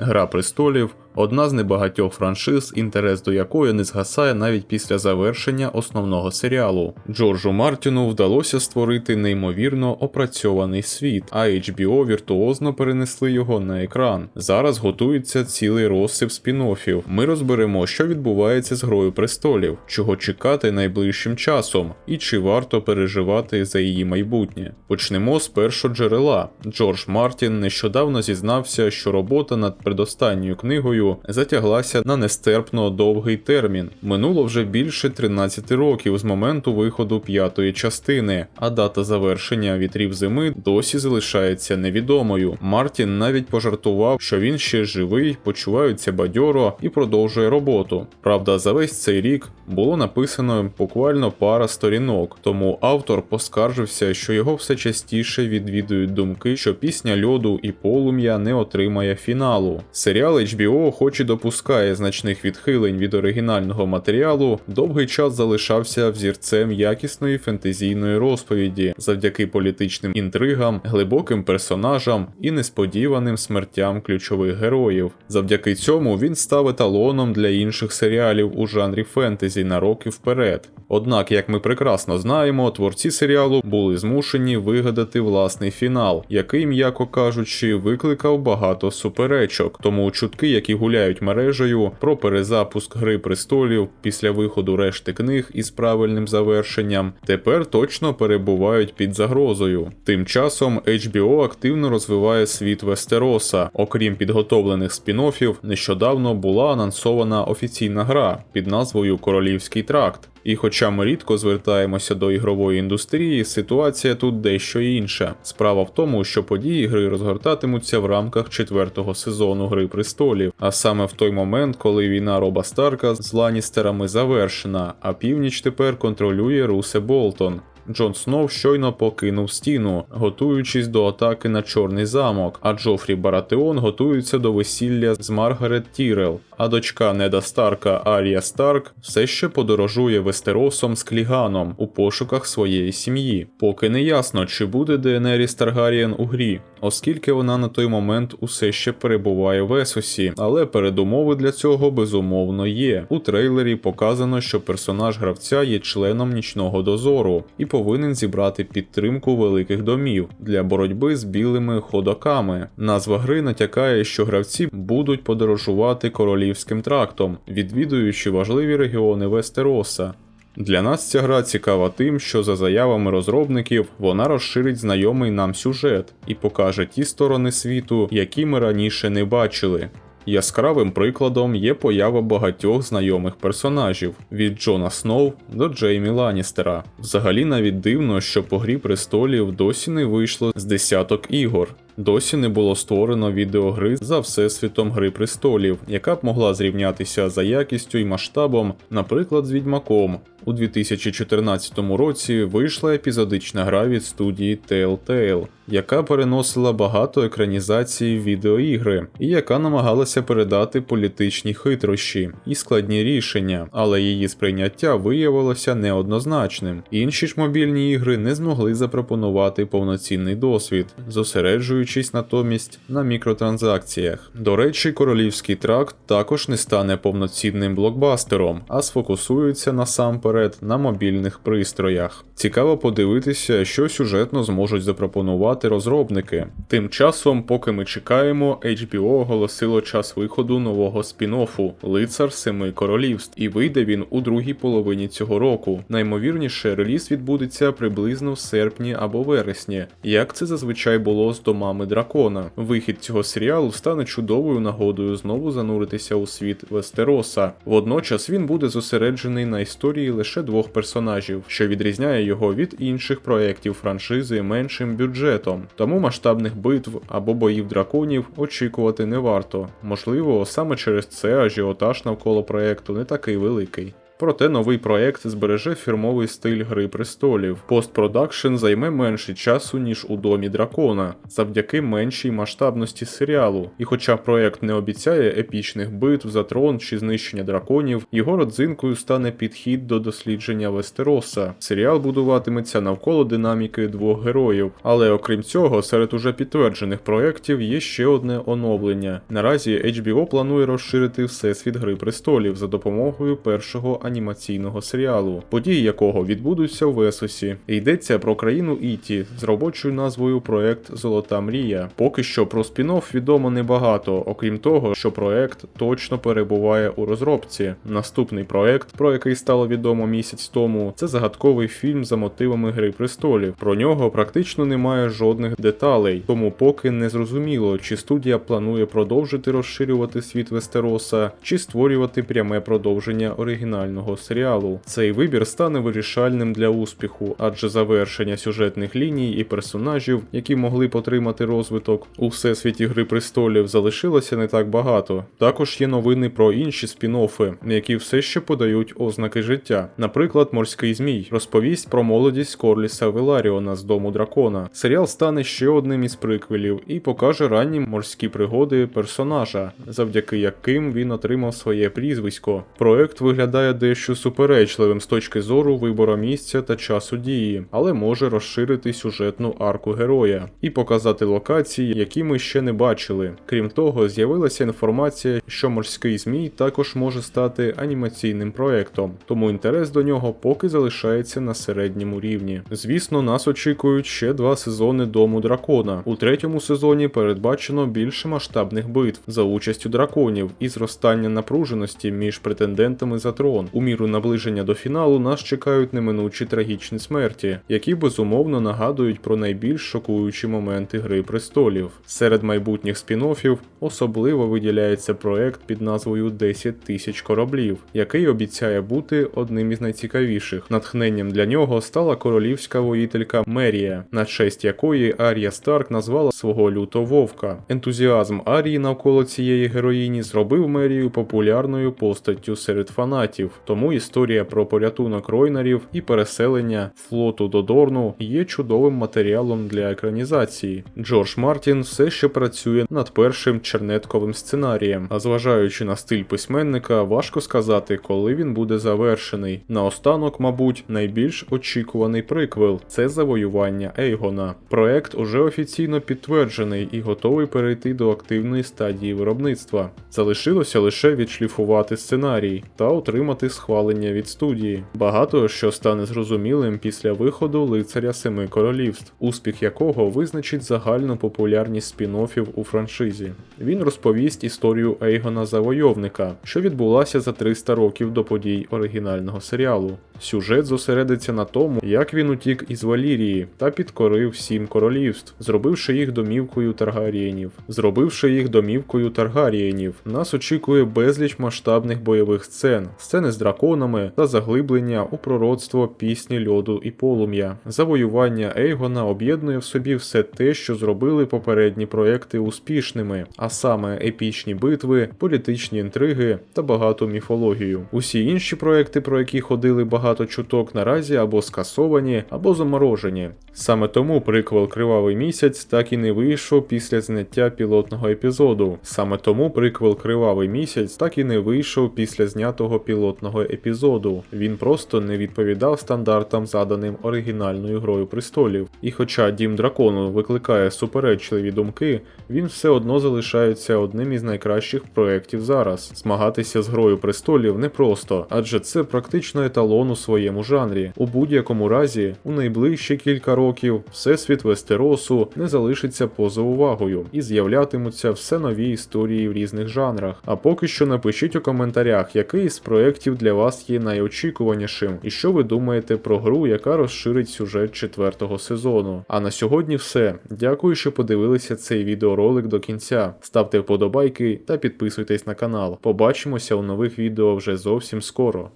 Гра престолів одна з небагатьох франшиз, інтерес до якої не згасає навіть після завершення основного серіалу. Джорджу Мартіну вдалося створити неймовірно опрацьований світ, а HBO віртуозно перенесли його на екран. Зараз готується цілий розсип спін-оффів. Ми розберемо, що відбувається з грою престолів, чого чекати найближчим часом, і чи варто переживати за її майбутнє. Почнемо з першого джерела. Джордж Мартін нещодавно зізнався, що робота над предостанньою книгою затяглася на нестерпно довгий термін. Минуло вже більше 13 років з моменту виходу п'ятої частини, а дата завершення вітрів зими досі залишається невідомою. Мартін навіть пожартував, що він ще живий, почувається бадьоро і продовжує роботу. Правда, за весь цей рік було написано буквально пара сторінок, тому автор поскаржився, що його все частіше відвідують думки, що пісня льоду і полум'я не отримає фіналу. Серіал HBO, хоч і допускає значних відхилень від оригінального матеріалу, довгий час залишався взірцем якісної фентезійної розповіді завдяки політичним інтригам, глибоким персонажам і несподіваним смертям ключових героїв. Завдяки цьому він став еталоном для інших серіалів у жанрі фентезі на роки вперед. Однак, як ми прекрасно знаємо, творці серіалу були змушені вигадати власний фінал, який, м'яко кажучи, викликав багато суперечок. Тому чутки, які гуляють мережею про перезапуск Гри престолів після виходу решти книг із правильним завершенням, тепер точно перебувають під загрозою. Тим часом HBO активно розвиває світ Вестероса. Окрім підготовлених спін-оффів, нещодавно була анонсована офіційна гра під назвою Королівський тракт. І хоча ми рідко звертаємося до ігрової індустрії, ситуація тут дещо інша. Справа в тому, що події гри розгортатимуться в рамках четвертого сезону Гри престолів, а саме в той момент, коли війна Роба Старка з Ланістерами завершена, а північ тепер контролює Русе Болтон. Джон Сноу щойно покинув стіну, готуючись до атаки на Чорний замок, а Джофрі Баратеон готується до весілля з Маргарет Тірел, а дочка Неда Старка Арія Старк все ще подорожує Вестеросом з Кліганом у пошуках своєї сім'ї. Поки не ясно, чи буде Денеріс Таргарієн у грі, оскільки вона на той момент усе ще перебуває в Есосі, але передумови для цього безумовно є. У трейлері показано, що персонаж гравця є членом нічного дозору і повинен зібрати підтримку великих домів для боротьби з білими ходоками. Назва гри натякає, що гравці будуть подорожувати королівським трактом, відвідуючи важливі регіони Вестероса. Для нас ця гра цікава тим, що за заявами розробників вона розширить знайомий нам сюжет і покаже ті сторони світу, які ми раніше не бачили. Яскравим прикладом є поява багатьох знайомих персонажів від Джона Сноу до Джеймі Ланністера. Взагалі навіть дивно, що по грі престолів досі не вийшло з десяток ігор. Досі не було створено відеогри за всесвітом Гри престолів, яка б могла зрівнятися за якістю і масштабом, наприклад, з Відьмаком. У 2014 році вийшла епізодична гра від студії Telltale, яка переносила багато екранізацій відеоігри і яка намагалася передати політичні хитрощі і складні рішення, але її сприйняття виявилося неоднозначним. Інші ж мобільні ігри не змогли запропонувати повноцінний досвід, зосереджуючись натомість на мікротранзакціях. До речі, королівський тракт також не стане повноцінним блокбастером, а сфокусується насамперед на мобільних пристроях. Цікаво подивитися, що сюжетно зможуть запропонувати розробники. Тим часом, поки ми чекаємо, HBO оголосило час виходу нового спін-оффу Лицар Семи Королівств, і вийде він у другій половині цього року. Наймовірніше, реліз відбудеться приблизно в серпні або вересні, як це зазвичай було з домами дракона. Вихід цього серіалу стане чудовою нагодою знову зануритися у світ Вестероса. Водночас він буде зосереджений на історії лише двох персонажів, що відрізняє його від інших проєктів франшизи меншим бюджетом, тому масштабних битв або боїв драконів очікувати не варто. Можливо, саме через це ажіотаж навколо проєкту не такий великий. Проте новий проект збереже фірмовий стиль Гри престолів. Постпродакшн займе менше часу, ніж у домі дракона, завдяки меншій масштабності серіалу. І хоча проект не обіцяє епічних битв за трон чи знищення драконів, його родзинкою стане підхід до дослідження Вестероса. Серіал будуватиметься навколо динаміки двох героїв. Але окрім цього, серед уже підтверджених проєктів є ще одне оновлення. Наразі HBO планує розширити всесвіт Гри престолів за допомогою першого анімаційного серіалу, події якого відбудуться в Есосі. Йдеться про країну Іті з робочою назвою Проект Золота Мрія. Поки що про спін-офф відомо небагато, окрім того, що проект точно перебуває у розробці. Наступний проект, про який стало відомо місяць тому, це загадковий фільм за мотивами Гри престолів. Про нього практично немає жодних деталей, тому поки не зрозуміло, чи студія планує продовжити розширювати світ Вестероса, чи створювати пряме продовження оригінального серіалу. Цей вибір стане вирішальним для успіху, адже завершення сюжетних ліній і персонажів, які могли б отримати розвиток у всесвіті Гри престолів, залишилося не так багато. Також є новини про інші спін-оффи, які все ще подають ознаки життя. Наприклад, морський змій розповість про молодість Корліса Веларіона з дому дракона. Серіал стане ще одним із приквелів і покаже ранні морські пригоди персонажа, завдяки яким він отримав своє прізвисько. Проект виглядає дещо суперечливим з точки зору вибору місця та часу дії, але може розширити сюжетну арку героя і показати локації, які ми ще не бачили. Крім того, з'явилася інформація, що морський змій також може стати анімаційним проектом, тому інтерес до нього поки залишається на середньому рівні. Звісно, нас очікують ще два сезони Дому дракона. У третьому сезоні передбачено більше масштабних битв за участю драконів і зростання напруженості між претендентами за трон. У міру наближення до фіналу нас чекають неминучі трагічні смерті, які безумовно нагадують про найбільш шокуючі моменти Гри престолів. Серед майбутніх спін-оффів особливо виділяється проект під назвою 10 тисяч кораблів, який обіцяє бути одним із найцікавіших. Натхненням для нього стала королівська воїтелька Мерія, на честь якої Арія Старк назвала свого лютого вовка. Ентузіазм Арії навколо цієї героїні зробив Мерію популярною постаттю серед фанатів, тому історія про порятунок Ройнарів і переселення флоту до Дорну є чудовим матеріалом для екранізації. Джордж Мартін все ще працює над першим чернетковим сценарієм, а зважаючи на стиль письменника, важко сказати, коли він буде завершений. Наостанок, мабуть, найбільш очікуваний приквел це завоювання Ейгона. Проект уже офіційно підтверджений і готовий перейти до активної стадії виробництва. Залишилося лише відшліфувати сценарій та отримати схвалення від студії. Багато що стане зрозумілим після виходу лицаря Семи Королівств, успіх якого визначить загальну популярність спін-оффів у франшизі. Він розповість історію Ейгона Завойовника, що відбулася за 300 років до подій оригінального серіалу. Сюжет зосередиться на тому, як він утік із Валірії та підкорив сім королівств, зробивши їх домівкою Таргарієнів. Зробивши їх домівкою Таргарієнів, нас очікує безліч масштабних бойових сцен, сцени з драконами та заглиблення у пророцтво пісні льоду і полум'я. Завоювання Ейгона об'єднує в собі все те, що зробили попередні проекти успішними, а саме епічні битви, політичні інтриги та багату міфологію. Усі інші проекти, про які ходили багато чуток, наразі або скасовані, або заморожені. Саме тому приквел Кривавий місяць так і не вийшов після зняття пілотного епізоду. Саме тому приквел Кривавий місяць так і не вийшов після знятого пілотного епізоду. Він просто не відповідав стандартам, заданим оригінальною грою престолів. І хоча Дім Дракону викликає суперечливі думки, він все одно залишається одним із найкращих проєктів зараз. Змагатися з грою престолів непросто, адже це практично еталон у своєму жанрі. У будь-якому разі, у найближчі кілька років всесвіт Вестеросу не залишиться поза увагою і з'являтимуться все нові історії в різних жанрах. А поки що напишіть у коментарях, який з проєктів для вас є найочікуванішим, і що ви думаєте про гру, яка розширить сюжет четвертого сезону. А на сьогодні все. Дякую, що подивилися цей відеоролик до кінця. Ставте вподобайки та підписуйтесь на канал. Побачимося у нових відео вже зовсім скоро.